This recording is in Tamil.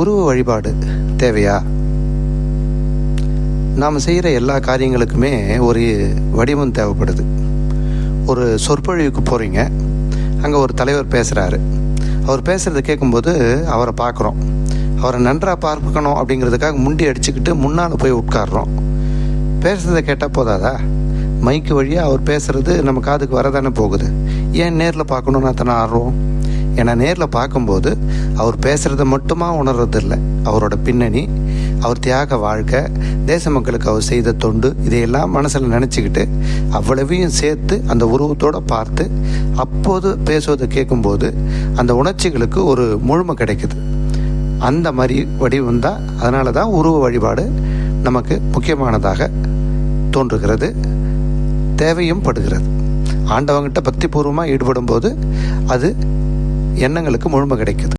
உருவ வழிபாடு தேவையா? நாம் செய்கிற எல்லா காரியங்களுக்குமே ஒரு வடிவம் தேவைப்படுது. ஒரு சொற்பொழிவுக்கு போகிறீங்க அங்கே ஒரு தலைவர் பேசுகிறாரு அவர் பேசுகிறத கேட்கும்போது அவரை பார்க்குறோம். அவரை நன்றாக பார்க்கணும் அப்படிங்கிறதுக்காக முண்டி அடிச்சுக்கிட்டு முன்னால் போய் உட்கார்றோம். பேசுகிறத கேட்டால் போதாதா? மைக்கு வழியாக அவர் பேசுகிறது நம்ம காதுக்கு வரதானே போகுது. ஏன் நேரில் பார்க்கணுன்னு அத்தனை ஆர்வம்? ஏன்னா நேரில் பார்க்கும்போது அவர் பேசுகிறத மட்டுமா உணர்றதில்லை. அவரோட பின்னணி அவர் தியாக வாழ்க்கை தேச மக்களுக்கு அவர் செய்த தொண்டு இதையெல்லாம் மனசில் நினச்சிக்கிட்டு அவ்வளவையும் சேர்த்து அந்த உருவத்தோடு பார்த்து அப்போது பேசுவதை கேட்கும்போது அந்த உணர்ச்சிகளுக்கு ஒரு முழுமை கிடைக்குது. அந்த மாதிரி வடிவம் தான் அதனால தான் உருவ வழிபாடு நமக்கு முக்கியமானதாக தோன்றுகிறது தேவையும் படுகிறது. ஆண்டவங்கிட்ட பக்திபூர்வமாக ஈடுபடும் போது அது எண்ணங்களுக்கு முழுமை கிடைக்குது.